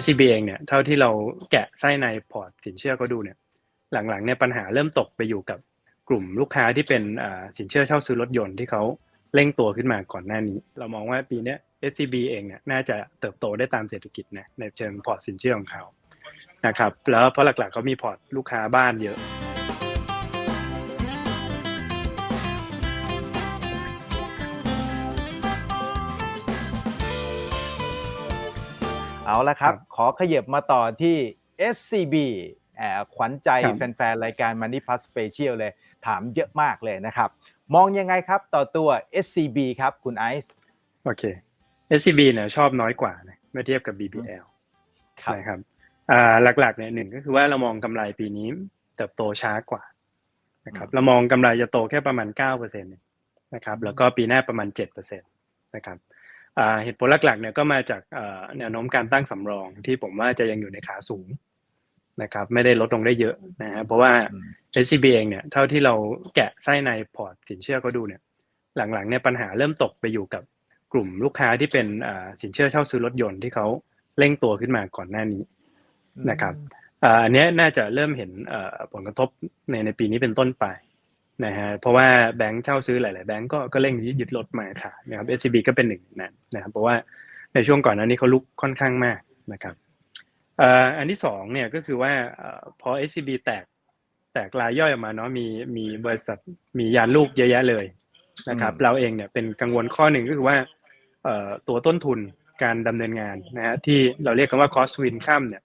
SCB เองเนี่ยเท่าที่เราแกะไส้ในพอร์ตสินเชื่อก็ดูเนี่ย หลังๆเนี่ยปัญหาเริ่มตกไปอยู่กับกลุ่มลูกค้าที่เป็นสินเชื่อเช่าซื้อรถยนต์ที่เขาเร่งตัวขึ้นมาก่อนหน้านี้ เรามองว่าปีนี้ SCB เองเนี่ยน่าจะเติบโตได้ตามเศรษฐกิจนะในเชิงพอร์ตสินเชื่อของเขานะครับแล้วเพราะหลักๆเขามีพอร์ตลูกค้าบ้านเยอะ เอาละครับครับ ขอขยับมาต่อที่ SCB แอบขวัญใจครับแฟนๆ รายการ Money Plus Special เลย ถามเยอะมากเลยนะครับ มองยังไงครับต่อตัว SCB ครับคุณไอซ์โอเค SCB เนี่ยชอบน้อยกว่านะเมื่อเทียบกับ BBL ครับนะครับอ่าหลักๆเนี่ยหนึ่งก็คือว่าเรามองกำไรปีนี้เติบโตช้ากว่านะครับอืมเรามองกำไรจะโตแค่ประมาณ9%เปอร์เซ็นต์นะครับแล้วก็ปีหน้าประมาณ7%เปอร์เซ็นต์นะครับอ่า เหตุผลหลักๆเนี่ยก็มาจากอ่าแนวโน้มการตั้งสำรองที่ผมว่าจะยังอยู่ในขาสูงนะครับไม่ได้ลดลงได้เยอะนะฮะเพราะว่าอืม SCB เองเนี่ยเท่าที่เราแกะไส้ในพอร์ตสินเชื่อก็ดูเนี่ยหลังๆเนี่ยปัญหาเริ่มตกไปอยู่กับกลุ่มลูกค้าที่เป็นอ่าสินเชื่อเช่าซื้อรถยนต์ที่เขาเร่งตัวขึ้นมาก่อนหน้านี้นะครับอ่าอันเนี้ยน่าจะเริ่มเห็นเอ่อผลกระทบในในปีนี้เป็นต้นไป นะฮะเพราะว่าแบงค์เช่าซื้อหลายๆแบงค์ก็ก็เร่งยึดรถมาขายนะครับ SCB ก็เป็นหนึ่งในนั้นนะครับเพราะว่าในช่วงก่อนหน้านี้เขาลุกค่อนข้างมากนะครับเอ่ออันที่สองเนี่ยก็คือว่าเอ่อพอ SCB แตกแตกรายย่อยออกมาเนาะมีมีบริษัทมียานลูกเยอะแยะเลยนะครับอืมเราเองเนี่ยเป็นกังวลข้อหนึ่งก็คือว่าเอ่อตัวต้นทุนการดำเนินงานนะฮะที่เราเรียกกันว่า cost to income เนี่ย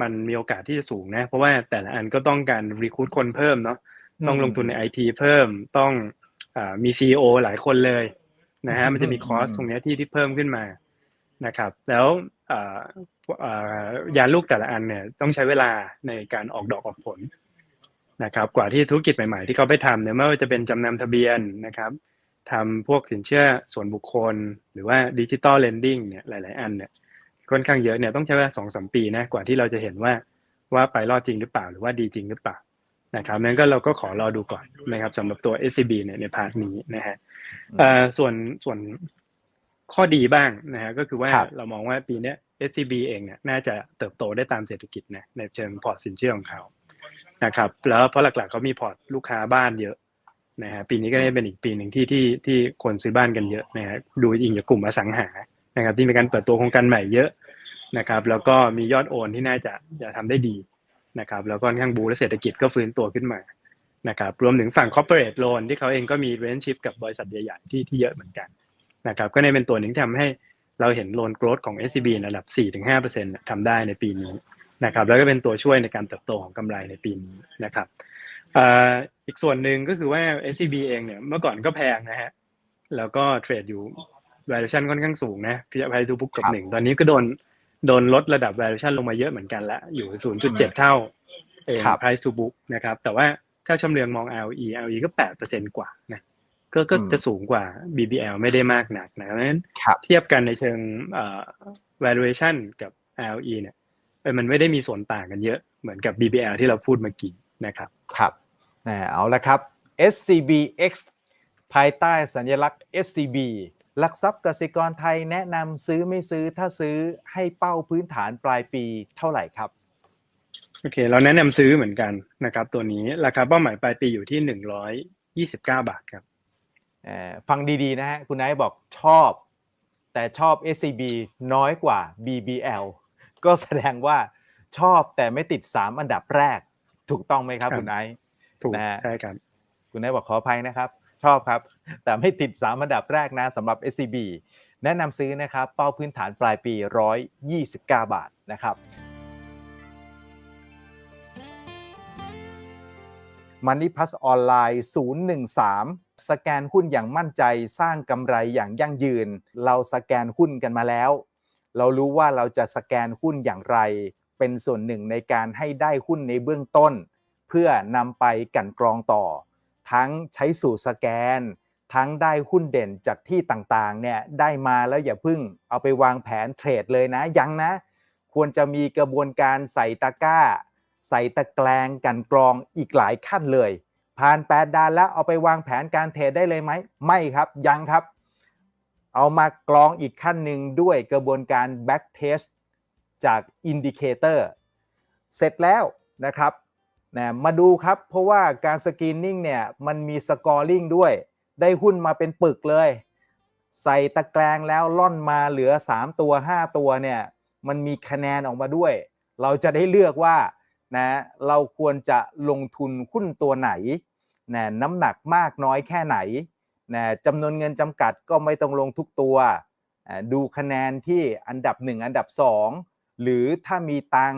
มันมีโอกาสที่จะสูงนะ เพราะว่าแต่ละอันก็ต้องการรีคูดคนเพิ่มเนาะ ต้องลงทุนในไอทีเพิ่มต้องอามีซีอหลายคนเลยนะฮะมันจะมีคอสตรงเนี้ยที่ที่เพิ่มขึ้นมานะครับ แล้วอ่าอ่ายานลูกแต่ละอันเนี่ยต้องใช้เวลาในการออกดอกออกผลนะครับ กว่าที่ธุรกิจใหม่ๆ ที่เขาไปทำเนี่ยไม่ว่าจะเป็นจำนำทะเบียนนะครับทำพวกสินเชื่อส่วนบุคคล หรือว่าดิจิตอลเลนดิ้งเนี่ยหลายๆ อันเนี่ยค่อนข้างเยอะเนี่ยต้องใช้เวลาสองสมปีนะกว่าที่เราจะเห็นว่าว่าไปรอดจริงหรือเปล่า หรือว่าดีจริงหรือเปล่า นะครับนั้นก็เราก็ขอรอดูก่อนนะครับสำหรับตัว SCB เนี่ยในพาร์ทนี้นะฮะเอ่อส่วนส่วนข้อดีบ้างนะฮะก็คือว่าครับเรามองว่าปีเนี้ย SCB เองเนี่ยน่าจะเติบโตได้ตามเศรษฐกิจนะในเชิงพอร์ตสินเชื่อของเขานะครับ แล้วเพราะหลักๆเขามีพอร์ตลูกค้าบ้านเยอะนะฮะปีนี้ก็ได้เป็นอีกปีหนึ่งที่ที่ที่คนซื้อบ้านกันเยอะนะฮะดูจริงจากกลุ่มอสังหานะครับ ที่มีการเปิดตัวโครงการใหม่เยอะนะครับ แล้วก็มียอดโอนที่น่าจะจะทำได้ดี นะครับแล้วก็ค่อนข้างบูและเศรษฐกิจก็ฟื้นตัวขึ้นมานะครับรวมถึงฝั่ง corporate loan ที่เขาเองก็มี relationship กับบริษัทใหญ่ๆที่ที่เยอะเหมือนกันนะครับก็ในเป็นตัวหนึ่งที่ทำให้เราเห็น loan growth ของ SCB ในระดับ 4-5%ทำได้ในปีนี้นะครับแล้วก็เป็นตัวช่วยในการเติบโตของกำไรในปีนี้นะครับอีกส่วนหนึ่งก็คือว่า SCB เองเนี่ยเมื่อก่อนก็แพงนะฮะแล้วก็เทรดอยู่ valuation ค่อนข้างสูงนะพีไพทูบุ๊กกับหนึ่งตอนนี้ก็โดน โดนลดระดับ valuation ลงมาเยอะเหมือนกันละอยู่ 0.7 เท่าเองครับ price to book นะครับ แต่ว่าถ้าชำเลืองมอง ROE ROE ก็ 8%กว่านะก็ก็อืมจะสูงกว่า BBL ไม่ได้มากนักนะเพราะฉะนั้นครับเทียบกันในเชิงเอ่อ valuation กับ ROE เนี่ยเออมันไม่ได้มีส่วนต่างกันเยอะเหมือนกับ BBL ที่เราพูดเมื่อกี้นะครับ ครับแหมเอาละครับ SCBX ภายใต้สัญลักษณ์ SCB หลักทรัพย์กสิกรไทยแนะนำซื้อไม่ซื้อถ้าซื้อให้เป้าพื้นฐานปลายปีเท่าไหร่ครับโอเค เราแนะนำซื้อเหมือนกันนะครับ ตัวนี้ราคาเป้าหมายปลายปีอยู่ที่หนึ่งร้อยยี่สิบเก้าบาทครับเอ่อฟังดีๆนะฮะคุณไนท์บอกชอบ แต่ชอบ SCB น้อยกว่า BBL ก็แสดงว่าชอบแต่ไม่ติด 3 อันดับแรก ถูกต้องไหมครับครับคุณไนท์ถูกนะฮะใช่ครับคุณไนท์บอกขออภัยนะครับ ชอบครับ แต่ไม่ติด 3 อันดับแรกนะสำหรับ SCB แนะนำซื้อนะครับเป้าพื้นฐานปลายปี 129 บาทนะครับ Money Plus ออนไลน์ 013 สแกนหุ้นอย่างมั่นใจสร้างกำไรอย่างยั่งยืน เราสแกนหุ้นกันมาแล้ว เรารู้ว่าเราจะสแกนหุ้นอย่างไร เป็นส่วนหนึ่งในการให้ได้หุ้นในเบื้องต้น เพื่อนำไปกันกรองต่อ ทั้งใช้สูตรสแกน ทั้งได้หุ้นเด่นจากที่ต่างๆเนี่ยได้มาแล้วอย่าเพึ่งเอาไปวางแผนเทรดเลยนะยังนะ ควรจะมีกระบวนการใส่ตะกร้า ใส่ตะแกรงกันกรองอีกหลายขั้นเลย ผ่าน 8ดานแล้วเอาไปวางแผนการเทรดได้เลยไหมไม่ครับยังครับ เอามากรองอีกขั้นหนึ่งด้วยกระบวนการ back test จากอินดิเคเตอร์เสร็จแล้วนะครับ นะมาดูครับ เพราะว่าการสกรีนนิ่งเนี่ยมันมีสกอร์ลิงด้วย ได้หุ้นมาเป็นปึกเลย ใส่ตะแกรงแล้วล่อนมาเหลือ 3 ตัว 5 ตัวเนี่ยมันมีคะแนนออกมาด้วย เราจะได้เลือกว่านะเราควรจะลงทุนหุ้นตัวไหนนะน้ำหนักมากน้อยแค่ไหนนะจำนวนเงินจำกัดก็ไม่ต้องลงทุกตัว ดูคะแนนที่อันดับ 1 อันดับ 2 หรือถ้ามีตัง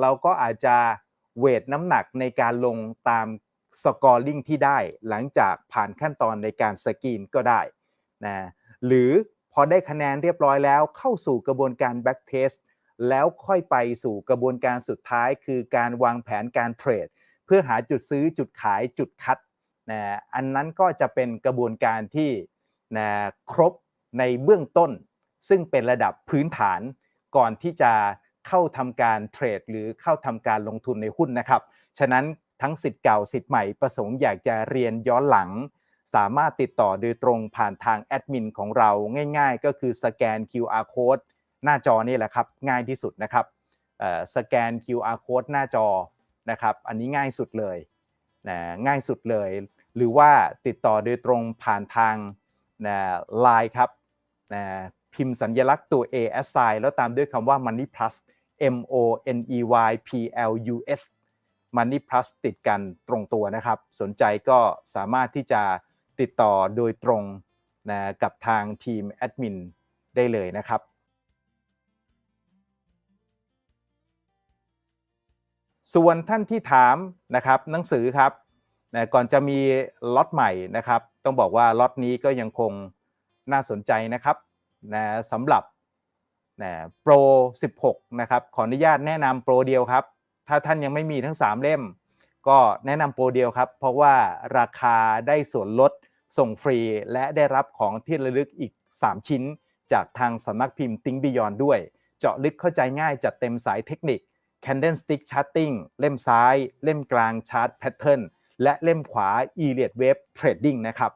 เราก็อาจจะ เวทน้ำหนักในการลงตามสกอร์ลิงที่ได้ หลังจากผ่านขั้นตอนในการสกรีนก็ได้นะหรือพอได้คะแนนเรียบร้อยแล้วเข้าสู่กระบวนการ back test แล้วค่อยไปสู่กระบวนการสุดท้าย คือการวางแผนการเทรด เพื่อหาจุดซื้อจุดขายจุดคัดนะอันนั้นก็จะเป็นกระบวนการที่นะครบในเบื้องต้น ซึ่งเป็นระดับพื้นฐานก่อนที่จะ เข้าทำการเทรด หรือเข้าทำการลงทุนในหุ้นนะครับ ฉะนั้นทั้งสิทธิ์เก่าสิทธิ์ใหม่ประสงค์อยากจะเรียนย้อนหลัง สามารถติดต่อโดยตรงผ่านทางแอดมินของเราง่าย ๆ ก็คือสแกน QR code หน้าจอนี่แหละครับ ง่ายที่สุดนะครับสแกน QR code หน้าจอนะครับ อันนี้ง่ายสุดเลยนะง่ายสุดเลย หรือว่าติดต่อโดยตรงผ่านทางนะไลน์ครับนะ พิมพ์สัญลักษณ์ตัว A s i g n แล้วตามด้วยคำว่า Money Plus M O N E Y P L U S Money Plus ติดกันตรงตัวนะครับ สนใจก็สามารถที่จะติดต่อโดยตรงนะกับทางทีมแอดมินได้เลยนะครับ ส่วนท่านที่ถามนะครับหนังสือครับนะก่อนจะมีล็อตใหม่นะครับ ต้องบอกว่าล็อตนี้ก็ยังคงน่าสนใจนะครับ นะสำหรับนะโปร 16 นะครับ ขออนุญาตแนะนำโปรเดียวครับ ถ้าท่านยังไม่มีทั้ง 3 เล่ม ก็แนะนำโปรเดียวครับ เพราะว่าราคาได้ส่วนลดส่งฟรี และได้รับของที่ระลึกอีก 3 ชิ้น จากทางสำนักพิมพ์ Think Beyond ด้วย เจาะลึกเข้าใจง่ายจัดเต็มสายเทคนิค Candlestick Charting เล่มซ้าย เล่มกลาง Chart Pattern และเล่มขวา e l i o t Wave Trading นะครับ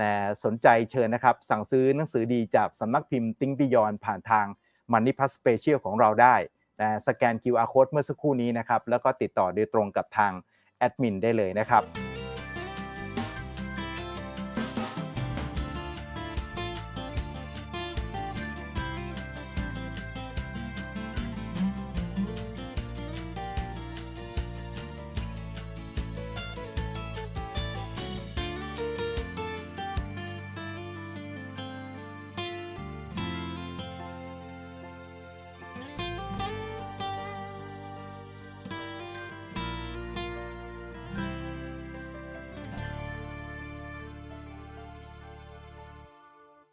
นะสนใจเชิญนะครับ สั่งซื้อหนังสือดีจากสำนักพิมพ์ติ้งบิยอนผ่านทางมันนิพัสสเปเชียลของเราได้นะสแกน QR Code เมื่อสักครู่นี้นะครับ แล้วก็ติดต่อโดยตรงกับทางแอดมินได้เลยนะครับ